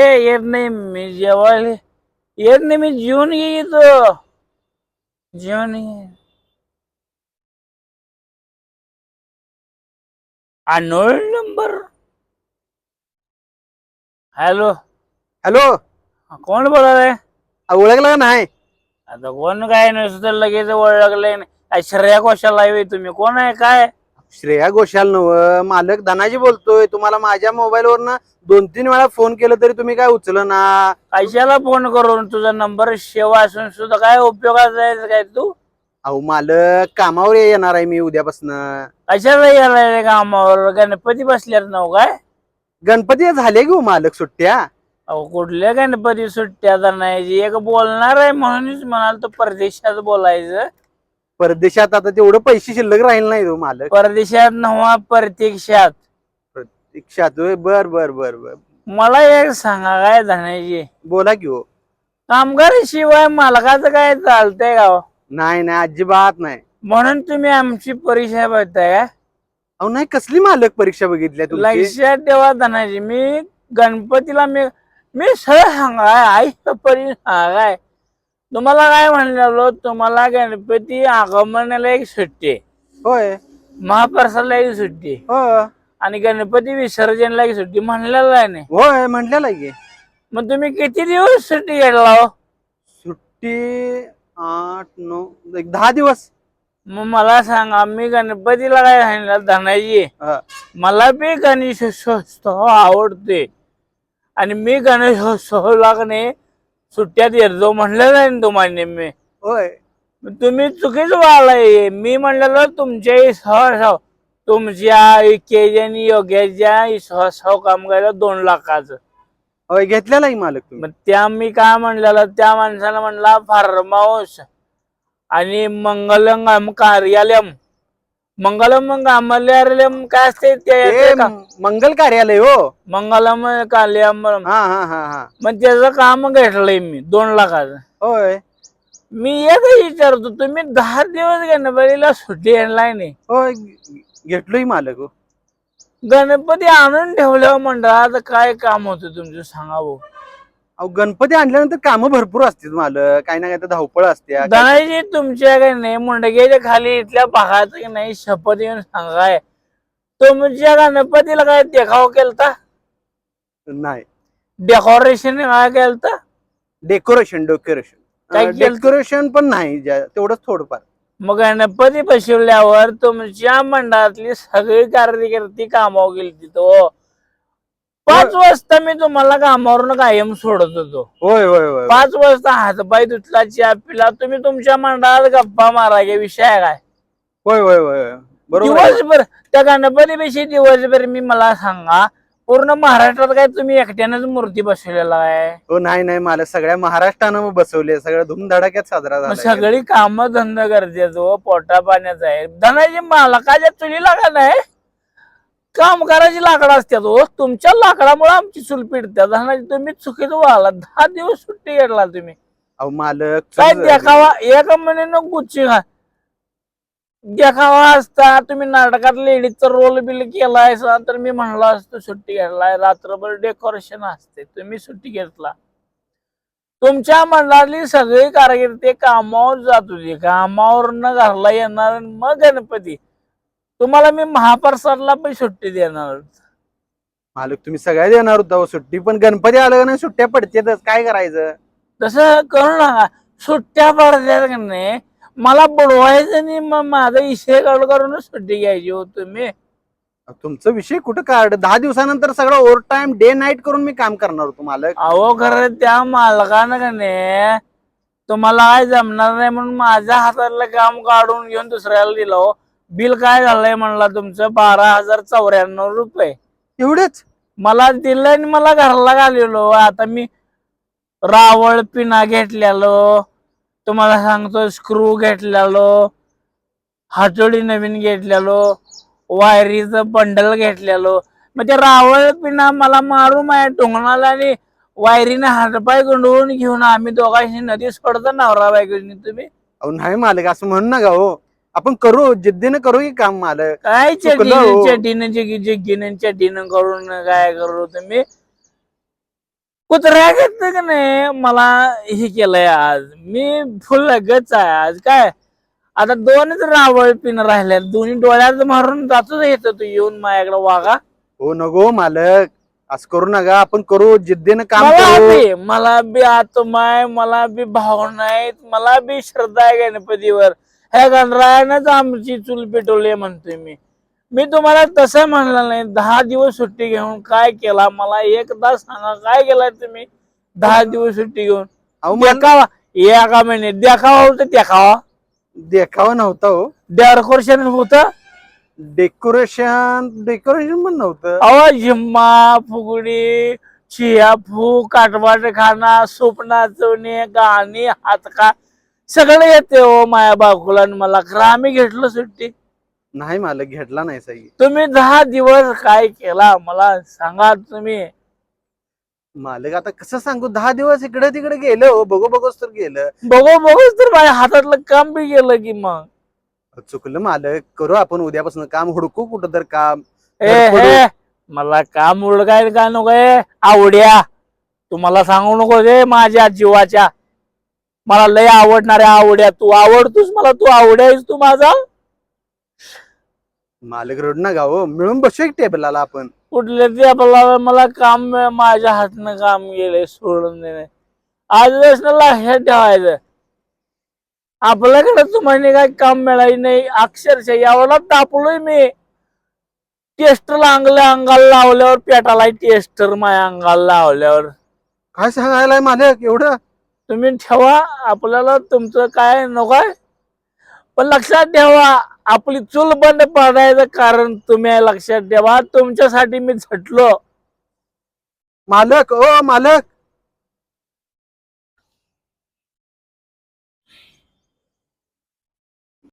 नाही मी जेवून येतो जेवण घे अनोळ नंबर हॅलो हॅलो कोण बोलाय ओळखला का नाही आता कोण काय नुसतं लगेच ओळखलंय नाही श्रेया कशाला आहे तुम्ही कोण आहे काय श्रेया घोषाल नव मालक धनाजी बोलतोय. तुम्हाला माझ्या मोबाईल वरनं दोन तीन वेळा फोन केलं तरी तुम्ही काय उचल ना कशाला फोन करून तुझा नंबर सेवा असून सुद्धा काय उपयोगाचा आहे काय तू? अहो मालक कामावर येणार आहे मी उद्यापासून. कशाला यायला रे कामावर? गणपती बसल्यात नव काय? गणपती झाले घेऊ मालक सुट्ट्या? अहो कुठल्या गणपती सुट्ट्या तर नाही. एक बोलणार आहे म्हणूनच म्हणाल तो परदेशात बोलायचं. परदेशात आता तेवढं पैसे शिल्लक राहील नाही तो मालक. परदेशात नव्हा प्रत्यक्षात. प्रतीक्षात होय, बर बर बर बर. मला एक सांगा काय धनाजी? बोला की हो. कामगाराशिवाय मालकाचं काय चालतंय का हो? नाही नाही अजिबात नाही. म्हणून तुम्ही आमची परीक्षा बघताय का? अहो नाही कसली मालक परीक्षा बघितल्या तुमची? लक्षात ठेवा धनाजी मी गणपतीला मी मी सरळ सांगाय आई परी सांगाय तुम्हाला काय म्हणलेलो तुम्हाला गणपती आगमनाला एक सुट्टी आहे. होय. महाप्रसादला एक सुट्टी आहे. हो आणि गणपती विसर्जनला एक सुट्टी म्हणलेलं आहे नाही. होय म्हटलेलं आहे की. मग तुम्ही किती दिवस सुट्टी घेतला हो? सुट्टी आठ नऊ एक दहा दिवस. मग मला सांगा मी गणपतीला काय सांगितलं धनाजी हा. मला बी गणेशोत्सव आवडते आणि मी गणेशोत्सवला का नाही सुट्ट्यात येतो म्हणलेलं आहे ना तुम्हाला मी होय. तुम्ही चुकीच वाळाय मी म्हणलेलो तुमच्या सहसाव तुमच्या केजनी योग्याच्या सहसाव काम करायला दोन लाखाचं. होय घेतलेला आहे मालक तुम्ही. मग त्या मी काय म्हणलेलं त्या माणसाला म्हणला फार्म हाऊस आणि मंगलम कार्यालयम मंगलम कामालयम काय असते ते का? मंगल कार्यालय हो. मंगलम कार्यालयम हा हा हा हा. मग त्याचं काम घेतलंय मी दोन लाखाचं. होय. मी एक विचारतो तुम्ही दहा दिवस गणपतीला सुट्टी आणलाय नाही. होय घेतलोय मालक हो. गणपती आणून ठेवल्यावर मंडळात काय काम होतं तुमचं सांगा भाऊ. अहो गणपती आणल्यानंतर कामं भरपूर असतील मालक. काही ना काही तर धावपळ असते. काय- दनाजी तुमच्या काही नाही मुंडग्याच्या खाली इथल्या भागात की नाही शपथ येऊन सांगाय. तुमच्या गणपतीला काय देखाव केलता? नाही. डेकोरेशन काय केलता? डेकोरेशन डेकोरेशन काय केलं? डेकोरेशन पण नाही ज्या- तेवढंच थोडंफार. मग गणपती बसवल्यावर तुमच्या मंडळातली सगळी कार्यकर्ती कामावर गेली तिथं पाच वाजता मी तुम्हाला कामावरून कायम सोडत होतो. होय होय होय पाच वाजता हातपाय धुतला चहा पिला तुम्ही तुमच्या मंडळात गप्पा मारा गे विषय आहे काय? होय होय होय बरोबर आहे. दिवसभर त्या गणपतीपेक्षा दिवसभर मी मला सांगा पूर्ण महाराष्ट्रात काय तुम्ही एकट्यानंच मूर्ती बसवलेला आहे? हो नाही नाही मला सगळ्या महाराष्ट्रानं मग बसवले सगळं धूमधडाक्यात साजरा मग झाला सगळी काम धंदा गरजेचं पोटा पाण्याचं आहे. धनाजी मालकाच्या चुलीला का नाही? काम करायची लाकडं असतात हो. तुमच्या लाकडामुळे आमची चूल पिडत्या. तुम्ही चुकीचं व्हायला दहा दिवस सुट्टी घेतला तुम्ही. अहो मालक काय देखावा? एका महिन्यानं गुच्ची खा देखावा असता. तुम्ही नाटकात लेडीजचा रोल बिल केलाय तर मी म्हणलो असतो सुट्टी घेतलाय. रात्रभर डेकोरेशन असते. तुम्ही सुट्टी घेतला. तुमच्या मंडळातली सगळी कारकिर्दी कामावर जात होती. कामावर न घरला येणार मग गणपती. तुम्हाला मी महाप्रसादला पण सुट्टी देणार. मालक तुम्ही सगळ्या देणार होता हो सुट्टी पण गणपती आलं का नाही? सुट्ट्या पडतेच काय करायचं? तसं करू नका. सुट्ट्या पडत्यात का नाही? मला बुडवायचं आणि मग माझा इशे काढ करूनच सुट्टी घ्यायची हो तुम्ही. तुमचं विषय कुठं काढ? दहा दिवसानंतर सगळं ओव्हर टाइम डे नाईट करून मी काम करणार होतो मालक. अहो खरं त्या मालकानं का नाही तुम्हाला काय जमणार नाही म्हणून माझ्या हातातलं काम काढून घेऊन दुसऱ्याला दिलं हो. बिल काय झालंय म्हणला तुमचं? बारा हजार चौऱ्याण्णव रुपये. एवढेच? मला दिलं आणि मला घरला घालेलो आता मी रावळ पिना घेतलेलो. तुम्हाला सांगतो स्क्रू घेतलेलो. हातोडी नवीन घेतलेलो. वायरीचं बंडल घेतलेलो. मग ते रावळ पिना मला मारू माझ्या टोंगणाला आणि वायरीने हातपाय गुंडवून घेऊन आम्ही दोघांशी नदी सोडतो नवरा बायकोनी तुम्ही. अहो नाही मालक असं म्हणू नका हो. आपण करू जिद्दीनं करू की काम मालक? काय चुकलं हो. चटीनं चटीनं जग्गीनं चटीनं करून काय करू तुम्ही? कुत्र्या घेतलं का नाही? मला हे केलंय आज. मी फुल गच आहे आज. काय? आता दोनच रावळ पिन राहिल्या दोन्ही डोळ्यात मारून जातोच येतो तू येऊन माझ्याकडे वागा. हो नको मालक. असं करू नका. आपण करू जिद्दीनं काम मला करू. बी मला बी आत्मा आहे मला बी भावना आहेत मला बी श्रद्धा आहे गणपतीवर. ह्या गणरायानंच आमची चूल पेटवली म्हणतोय मी. मी तुम्हाला तसं म्हणलं नाही दहा दिवस सुट्टी घेऊन काय केला मला एकदा सांगा काय केलाय तुम्ही दहा दिवस सुट्टी घेऊन. अहो मला देखावा एका महिने देखावा होतं देखावा. देखावा नव्हता हो. डेकोरेशन होतं? डेकोरेशन डेकोरेशन पण नव्हतं. अहो झिम्मा फुगडी चिया फू काटबाट खाना स्वप्ना चवणे गाणी हातका सगळं येते हो माया बायकोला आणि मला. खरं आम्ही घेतलं सुट्टी. नाही मालक घेतला नाही साई. तुम्ही दहा दिवस काय केला मला सांगा तुम्ही. मालक आता कसं सांगू? दहा दिवस इकडे तिकडे गेलं बघू बघूच तर गेलं. बघू बघूच तर माझ्या हातातलं काम बी गेलं की मग. चुकलं मालक करू आपण उद्यापासून काम हुडकू कुठं तर काम. ए धडपडू. हे मला काम उडकाय काय नको आवड्या. तुम्हाला सांगू नको रे माझ्या जीवाच्या. मला लय आवडणाऱ्या आवड्या तू आवडतोस मला तू आवड्यास तू माझा. मालक रड ना गाव मिळून बसू एक टेबलाला आपण. कुठले ते आपल्याला मला काम माझ्या हातनं काम गेले सोडून देणे. आज लक्षात ठेवायचं. आपल्याकडे तुम्हाला काय काम मिळाली नाही अक्षरशः एवढा तापलोय मी. टेस्टर अंगल्या अंगाला लावल्यावर पेटाला टेस्टर माझ्या अंगाला लावल्यावर. काय सांगायला मालक एवढं? तुम्ही ठेवा आपल्याला तुमचं काय नकोय पण लक्षात ठेवा आपली चूल बंद पडायचं कारण तुम्ही लक्षात ठेवा. तुमच्यासाठी मी झटलो. मालक ओ मालक.